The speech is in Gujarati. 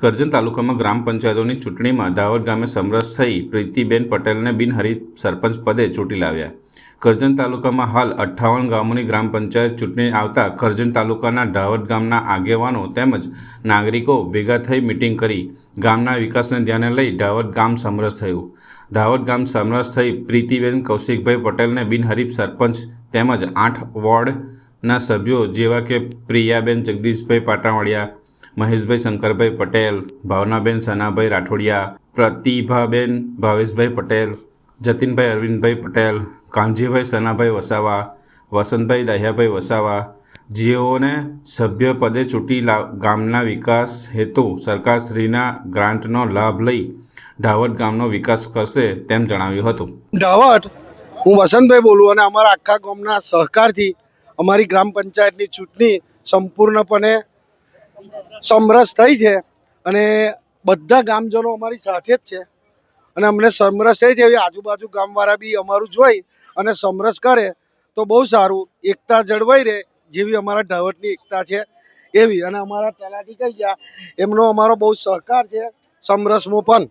કરજણ તાલુકામાં ગ્રામ પંચાયતોની ચૂંટણીમાં દાહોદ ગામે સમરસ થઈ પ્રીતિબેન પટેલને બિનહરીફ સરપંચ પદે ચૂંટી લાવ્યા. કરજણ તાલુકામાં હાલ અઠ્ઠાવન ગામોની ગ્રામ પંચાયત ચૂંટણી આવતા કરજણ તાલુકાના દાહોદ ગામના આગેવાનો તેમજ નાગરિકો ભેગા થઈ મિટિંગ કરી ગામના વિકાસને ધ્યાને લઈ દાહોદ ગામ સમરસ થયું. દાહોદ ગામ સમરસ થઈ પ્રીતિબેન કૌશિકભાઈ પટેલને બિનહરીફ સરપંચ તેમજ આઠ વોર્ડના સભ્યો જેવા કે પ્રિયાબેન જગદીશભાઈ પાટાવાડિયા મહેશભાઈ શંકરભાઈ પટેલ, ભાવનાબેન સનાભાઈ રાઠોડિયા, પ્રતિભાબેન ભાવેશભાઈ પટેલ, જતીનભાઈ અરવિંદભાઈ પટેલ કાંજીભાઈ સનાભાઈ વસાવા, વસંતભાઈ દહિયાભાઈ વસાવા. જેઓને સભ્ય પદે ચૂંટી ગામના વિકાસ હેતુ સરકારશ્રીના ગ્રાન્ટનો લાભ લઈ ધાવટ ગામનો વિકાસ કરશે તેમ જણાવ્યું હતું. ડાવટ હું વસંતભાઈ બોલું અને અમારા આખા ગામના સહકારથી અમારી ગ્રામ પંચાયતની ચૂંટણી સંપૂર્ણપણે સમરસ થઈ છે અને બધા ગામજનો અમારી સાથે જ છે. અને અમને સમરસ થઈ છે આજુબાજુ ગામવાળા બી અમારું જોઈ અને સમરસ કરે તો બહુ સારું. એકતા જળવાઈ રહે જેવી અમારા ઢાવટની એકતા છે એવી. અને અમારા તલાટી કહી ગયા, એમનો અમારો બહુ સહકાર છે સમરસમાં પણ.